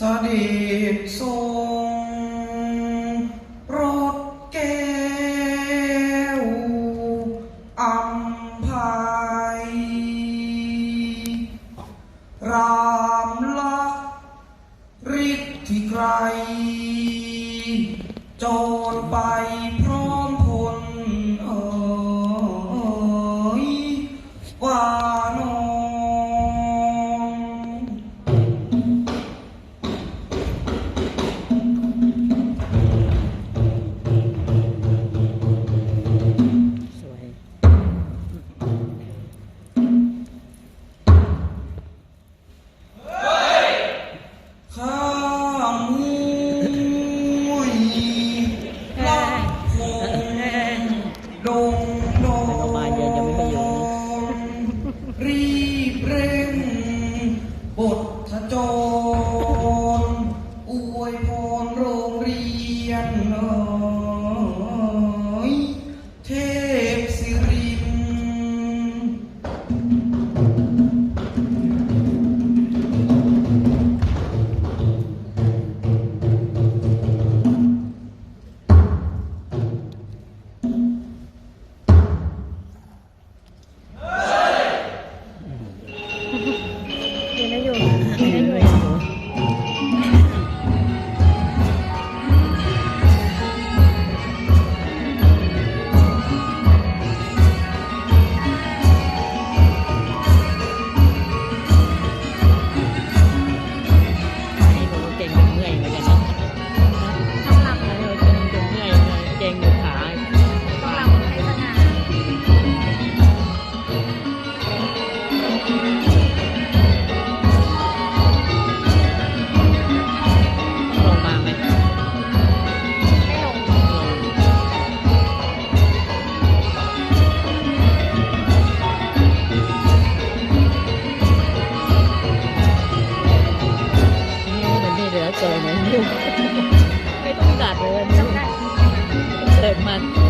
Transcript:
สดิทรงโปรดเกวอำภัยรามละฤทธิไกรจนไป Amin. Thank you. มันเออ